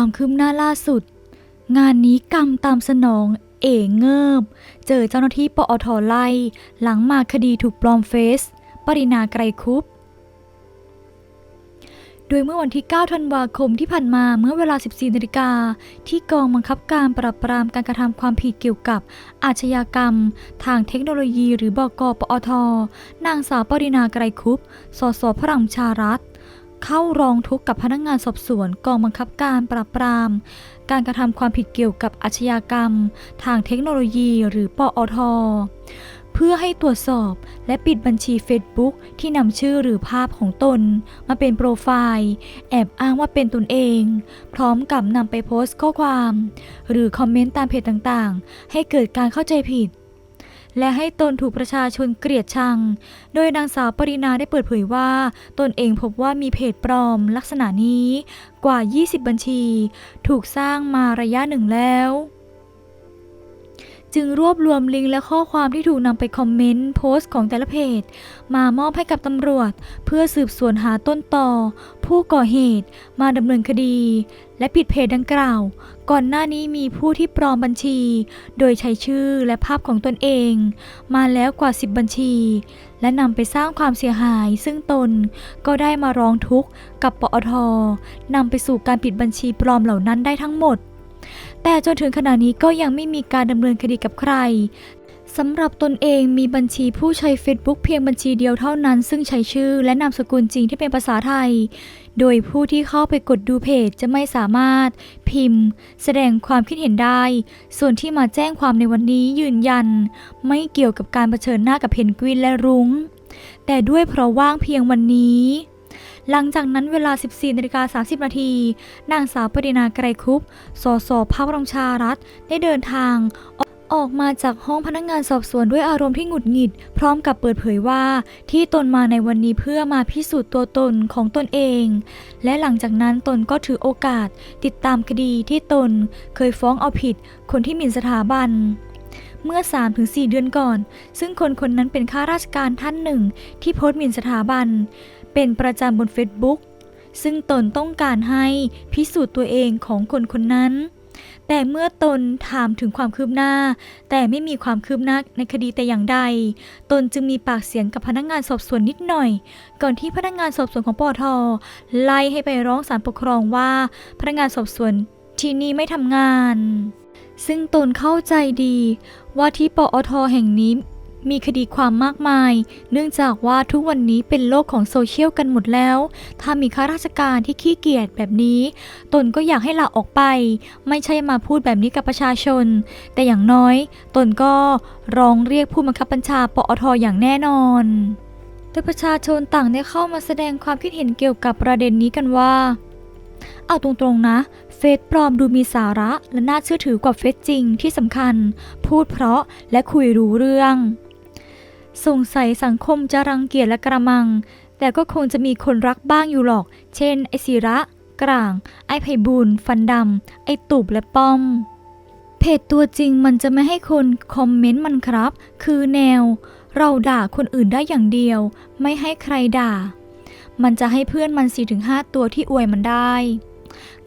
ความคืบหน้าล่าสุด งานนี้กรรมตามสนองเอ๋เงิบ เจอเจ้าหน้าที่ปอทไล่ หลังมาคดีถูกปลอมเฟซปรินาไกรคุปโดยเมื่อวันที่ 9 ธันวาคมที่ผ่านมาเมื่อเวลา 14นาฬิกาที่กองบังคับการปราบปรามการกระทำความผิดเกี่ยวกับอาชญากรรม ทางเทคโนโลยีหรือบกปอท นางสาวปรินาไกรคุป สสพลังชารัฐ เข้าร้องทุกข์กับพนักงานสอบสวนกองบังคับการปราบปราม การกระทำความผิดเกี่ยวกับอาชญากรรม ทางเทคโนโลยีหรือปอทเพื่อให้ตรวจสอบและปิดบัญชี Facebook ที่นำชื่อหรือภาพของตน มาเป็นโปรไฟล์ แอบอ้างว่าเป็นตนเอง พร้อมกับนำไปโพสต์ข้อความ หรือคอมเมนต์ตามเพจต่างๆ ให้เกิดการเข้าใจผิด และให้ตนถูกประชาชนเกลียดชัง โดยนางสาวปรินาได้เปิดเผยว่า ตนเองพบว่ามีเพจปลอมลักษณะนี้กว่า 20 บัญชี ถูกสร้างมาระยะหนึ่งแล้วจึงรวบรวมลิงก์และข้อความที่ถูกนำไปคอมเมนต์โพสต์ของแต่ละเพจ มามอบให้กับตำรวจ เพื่อสืบสวนหาต้นต่อ ผู้ก่อเหตุ มาดำเนินคดี และปิดเพจดังกล่าว ก่อนหน้านี้มีผู้ที่ปลอมบัญชี โดยใช้ชื่อและภาพของตนเอง มาแล้วกว่า 10 บัญชี และนำไปสร้างความเสียหาย ซึ่งตนก็ได้มาร้องทุกข์กับปอทนำไปสู่การปิดบัญชีปลอมเหล่านั้นได้ทั้งหมด แต่จนถึงขณะนี้ก็ยังไม่มีการดำเนินคดีกับใคร สำหรับตนเองมีบัญชีผู้ใช้ Facebook เพียงบัญชีเดียวเท่านั้น ซึ่งใช้ชื่อและนามสกุลจริงที่เป็นภาษาไทย โดยผู้ที่เข้าไปกดดูเพจจะไม่สามารถ พิมพ์ แสดงความคิดเห็นได้ ส่วนที่มาแจ้งความในวันนี้ยืนยัน ไม่เกี่ยวกับการเผชิญหน้ากับเพนกวินและรุง้ง แต่ด้วยเพราะว่างเพียงวันนี้หลังจากนั้นเวลา 14นาฬิกา30 นาที นางสาวปรินาไกรคุป สสพรรคประชารัฐ ได้เดินทาง ออกมาจากห้องพนักงานสอบสวนด้วยอารมณ์ที่หงุดหงิด พร้อมกับเปิดเผยว่า ที่ตนมาในวันนี้เพื่อมาพิสูจน์ตัวตนของตนเอง และหลังจากนั้นตนก็ถือโอกาส ติดตามคดีที่ตนเคยฟ้องเอาผิด คนที่หมิ่นสถาบัน เมื่อ 3-4 เดือนก่อน ซึ่งคนคนนั้นเป็นข้าราชการท่านหนึ่ง ที่โพสต์หมิ่นสถาบัน เป็นประจำบน Facebook ซึ่งตนต้องการให้พิสูจน์ตัวเองของคนคนนั้น แต่เมื่อตนถามถึงความคืบหน้า แต่ไม่มีความคืบหน้าในคดีแต่อย่างใด ตนจึงมีปากเสียงกับพนักงานสอบสวนนิดหน่อย ก่อนที่พนักงานสอบสวนของปอทไล่ให้ไปร้องศาลปกครองว่า พนักงานสอบสวนที่นี่ไม่ทำงาน ซึ่งตนเข้าใจดีว่าที่ปอทแห่งนี้ มีคดีความมากมาย เนื่องจากว่าทุกวันนี้เป็นโลกของโซเชียลกันหมดแล้ว ถ้ามีข้าราชการที่ขี้เกียจแบบนี้ ตนก็อยากให้ลาออกไป ไม่ใช่มาพูดแบบนี้กับประชาชน แต่อย่างน้อย ตนก็ร้องเรียกผู้บังคับบัญชาปอทอย่างแน่นอนโดยประชาชนต่างได้เข้ามาแสดงความคิดเห็นเกี่ยวกับประเด็นนี้กันว่า เอาตรงๆนะเฟซปลอมดูมีสาระและน่าเชื่อถือกว่าเฟซจริงที่สำคัญ พูดเพราะและคุยรู้เรื่อง สงสัยสังคมจะรังเกียจและกระมัง แต่ก็คงจะมีคนรักบ้างอยู่หรอก เช่น ไอศิระ กลาง ไอไพบูลฟันดำ ไอตูบและป้อม เพจตัวจริงมันจะไม่ให้คนคอมเมนต์มันครับ คือแนว เราด่าคนอื่นได้อย่างเดียว ไม่ให้ใครด่า มันจะให้เพื่อนมัน4-5ตัวที่อวยมันได้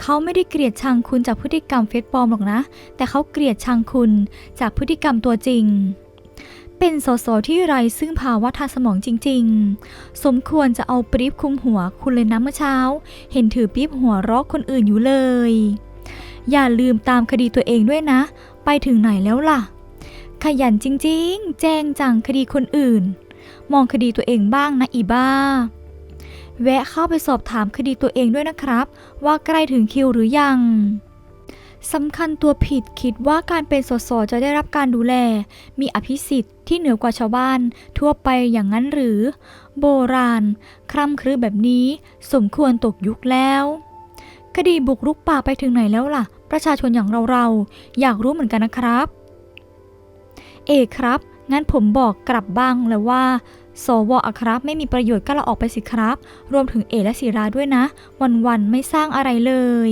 เขาไม่ได้เกลียดชังคุณจากพฤติกรรมเฟซปลอมหรอกนะ แต่เขาเกลียดชังคุณจากพฤติกรรมตัวจริง เป็นสสที่ไรซึ่งภาวะทางสมองจริง ๆ สมควรจะเอาปริบคุมหัวคุณเลยนะเมื่อเช้า เห็นถือปี๊บหัวรอกคนอื่นอยู่เลย อย่าลืมตามคดีตัวเองด้วยนะ ไปถึงไหนแล้วล่ะ ขยันจริง ๆ แจ้งจังคดีคนอื่น มองคดีตัวเองบ้างนะอีบ้า แวะเข้าไปสอบถามคดีตัวเองด้วยนะครับ ว่าใกล้ถึงคิวหรือยัง สำคัญตัวผิดคิดว่าการเป็นสสจะได้รับการดูแล มีอภิสิทธิ์ที่เหนือกว่าชาวบ้าน ทั่วไปอย่างนั้นหรือ โบราณ คร่ำครึแบบนี้ สมควรตกยุคแล้ว คดีบุกรุกป่าไปถึงไหนแล้วล่ะ ประชาชนอย่างเราๆอยากรู้เหมือนกันนะครับ เอกครับ งั้นผมบอกกลับบ้างแล้วว่าสวอครับไม่มีประโยชน์ก็ลาออกไปสิครับ รวมถึงเอและศิราด้วยนะ วันๆไม่สร้างอะไรเลย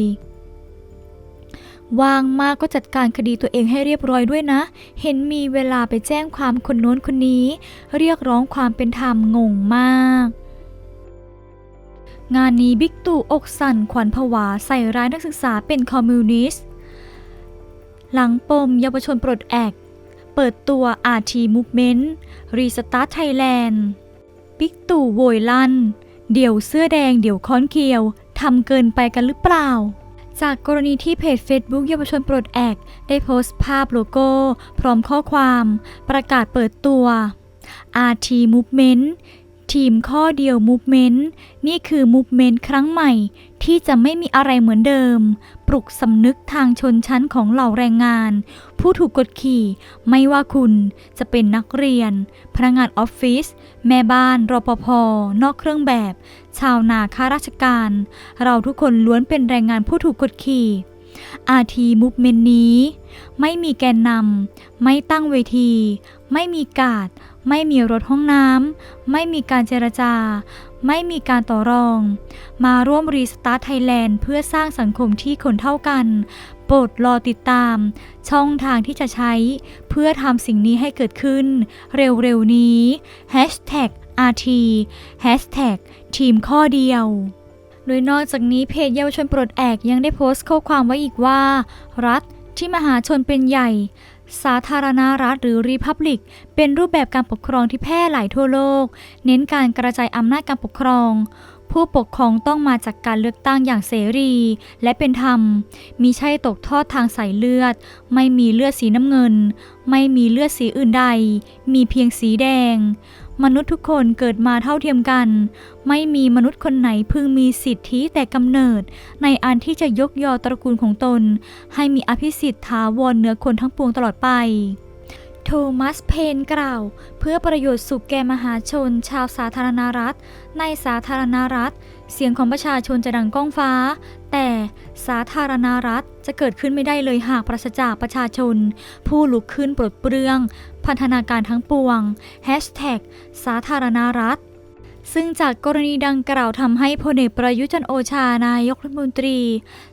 ว่างมากก็จัดการคดีตัวเองให้เรียบร้อยด้วยนะ เห็นมีเวลาไปแจ้งความคนโน้นคนนี้ เรียกร้องความเป็นธรรมงงมาก งานนี้บิ๊กตู่อกสั่นขวัญผวาใส่ร้ายนักศึกษาเป็นคอมมิวนิสต์ หลังปมเยาวชนปลดแอก เปิดตัว RT Movement Restart Thailand บิ๊กตู่โวยลั่น เดี่ยวเสื้อแดงเดี่ยวค้อนเคียวทำเกินไปกันหรือเปล่า จากกรณีที่เพจ Facebook เยาวชนปลดแอกได้โพสต์ภาพโลโก้ พร้อมข้อความ ประกาศเปิดตัว RT Movement ทีมข้อเดียว Movement นี่คือ Movement ครั้งใหม่ ที่จะไม่มีอะไรเหมือนเดิม ปลุกสำนึกทางชนชั้นของเหล่าแรงงาน ผู้ถูกกดขี่ ไม่ว่าคุณจะเป็นนักเรียน พนักงานออฟฟิศแม่บ้านรปภนอกเครื่องแบบ ชาวนาข้าราชการ เราทุกคนล้วนเป็นแรงงานผู้ถูกกดขี่ อาทีมุกเมนนี้ ไม่มีแกนนำไม่ตั้งเวที ไม่มีกาด ไม่มีรถห้องน้ำไม่มีการเจรจา ไม่มีการต่อรอง มาร่วมรีสตาร์ทไทยแลนด์เพื่อสร้างสังคมที่คนเท่ากัน โปรดรอติดตาม ช่องทางที่จะใช้ เพื่อทำสิ่งนี้ให้เกิดขึ้น เร็วๆนี้ Hashtag RT Hashtag ทีมข้อเดียว โดยนอกจากนี้เพจเยาวชนปลดแอกยังได้โพสต์ข้อความไว้อีกว่า รัฐที่มหาชนเป็นใหญ่ สาธารณรัฐหรือรีพับลิก เป็นรูปแบบการปกครองที่แพร่หลายทั่วโลก เน้นการกระจายอำนาจการปกครอง ผู้ปกครองต้องมาจากการเลือกตั้งอย่างเสรี และเป็นธรรม มีใช่ตกทอดทางสายเลือด ไม่มีเลือดสีน้ำเงิน ไม่มีเลือดสีอื่นใด มีเพียงสีแดง มนุษย์ทุกคนเกิดมาเท่าเทียมกัน ไม่มีมนุษย์คนไหนพึงมีสิทธิแต่กำเนิด ในอันที่จะยกยอตระกูลของตน ให้มีอภิสิทธิ์ถาวรเหนือคนทั้งปวงตลอดไปโทมัสเพนกล่าว เพื่อประโยชน์สุขแก่มหาชน ชาวสาธารณรัฐ ในสาธารณรัฐ เสียงของประชาชนจะดังก้องฟ้า แต่สาธารณรัฐจะเกิดขึ้นไม่ได้เลยหากปราศจากประชาชน ผู้ลุกขึ้นปลดเปลื้อง พันธนาการทั้งปวงสาธารณรัฐ ซึ่งจากกรณีดังกล่าวทำให้พลเอกประยุจันโอชานายกรัฐมนตรี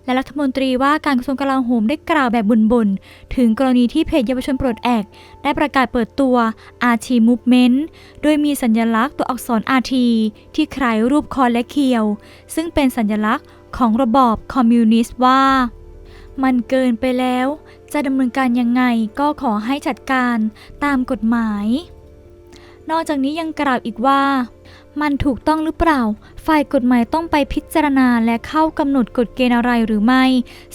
และรัฐมนตรีว่าการกระทรวงกลาโหมได้กล่าวแบบบุนๆ ถึงกรณีที่เพจเยาวชนปลดแอก ได้ประกาศเปิดตัว RT Movement โดยมีสัญลักษณ์ตัวอักษร RT ที่คล้ายรูปคอนและเคียว ซึ่งเป็นสัญลักษณ์ของระบอบคอมมิวนิสต์ว่า มันเกินไปแล้ว จะดำเนินการยังไงก็ขอให้จัดการตามกฎหมาย นอกจากนี้ยังกล่าวอีกว่า มันถูกต้องหรือเปล่า ฝ่ายกฎหมายต้องไปพิจารณาและเข้ากำหนดกฎเกณฑ์อะไรหรือไม่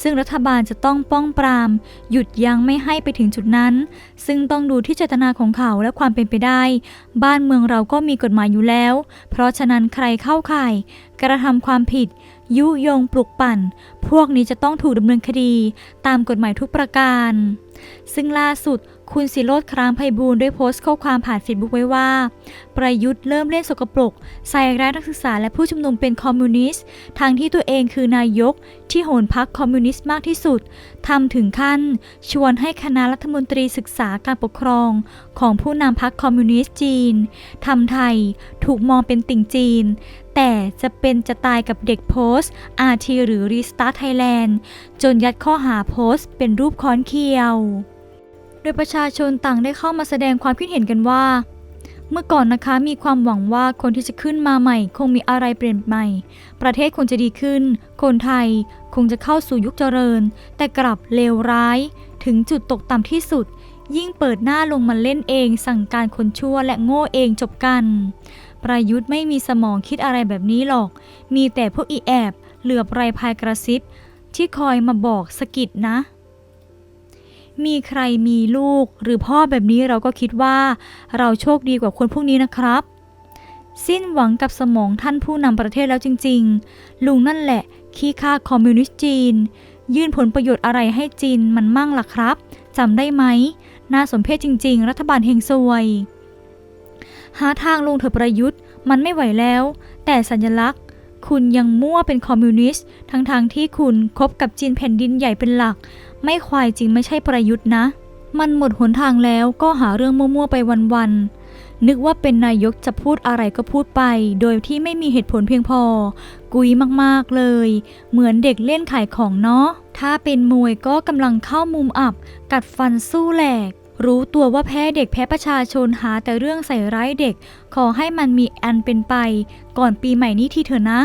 ซึ่งรัฐบาลจะต้องป้องปราม หยุดยั้งไม่ให้ไปถึงจุดนั้น ซึ่งต้องดูที่เจตนาของเขาและความเป็นไปได้ บ้านเมืองเราก็มีกฎหมายอยู่แล้ว เพราะฉะนั้นใครเข้าข่าย กระทำความผิด ยุยงปลุกปั่น พวกนี้จะต้องถูกดำเนินคดี ตามกฎหมายทุกประการ ซึ่งล่าสุดคุณสิโรธครามไพบูลย์ได้โพสต์ข้อความผ่านเฟซบุ๊กไว้ว่า ประยุทธ์เริ่มเล่นสกปรก ใส่ร้ายนักศึกษาและผู้ชุมนุมเป็นคอมมิวนิสต์ทางที่ตัวเองคือนายก ที่โหนพักคอมมิวนิสต์มากที่สุดทำถึงขั้น ชวนให้คณะรัฐมนตรีศึกษาการปกครอง ของผู้นำพักคอมมิวนิสต์จีนทำไทย ถูกมองเป็นติ่งจีน แต่จะเป็นจะตายกับเด็กโพสต์ RT หรือ Restart Thailand จนยัดข้อหาโพสต์เป็นรูปค้อนเคียว โดยประชาชนต่างได้เข้ามาแสดงความคิดเห็นกันว่า เมื่อก่อนนะคะมีความหวังว่าคนที่จะขึ้นมาใหม่ คงมีอะไรเปลี่ยนใหม่ ประเทศคงจะดีขึ้น คนไทยคงจะเข้าสู่ยุคเจริญ แต่กลับเลวร้าย ถึงจุดตกต่ำที่สุดยิ่งเปิดหน้าลงมาเล่นเอง สั่งการคนชั่วและโง่เองจบกัน ประยุทธ์ไม่มีสมองคิดอะไรแบบนี้หรอก มีแต่พวกอีแอบ เหลือบไรพายกระซิบ ที่คอยมาบอกสกิดนะ มีใครมีลูกหรือพ่อแบบนี้เราก็คิดว่า เราโชคดีกว่าคนพวกนี้นะครับ สิ้นหวังกับสมองท่านผู้นำประเทศแล้วจริง ๆ ลุงนั่นแหละ ขี้ข้าคอมมิวนิสต์จีน ยื่นผลประโยชน์อะไรให้จีนมันมั่งล่ะครับจำได้ไหมน่าสมเพชจริง ๆ รัฐบาลเฮงซวย หาทางลงเถอะประยุทธ์ มันไม่ไหวแล้ว แต่สัญลักษณ์ คุณยังมั่วเป็นคอมมิวนิสต์ ทั้งๆทที่คุณคบกับจีนแผ่นดินใหญ่เป็นหลัก ไม่ควายจริงไม่ใช่ประยุทธ์นะ มันหมดหนทางแล้วก็หาเรื่องมั่วๆไปวันๆนึกว่าเป็นนายกจะพูดอะไรก็พูดไป โดยที่ไม่มีเหตุผลเพียงพอ กุยมากๆเลย เหมือนเด็กเล่นขายของเนาะ ถ้าเป็นมวยก็กำลังเข้ามุมอับ กัดฟันสู้แหลก รู้ตัวว่าแพ้เด็กแพ้ประชาชนหาแต่เรื่องใส่ร้ายเด็ก ขอให้มันมีอันเป็นไป ก่อนปีใหม่นี้ทีเถอะนะ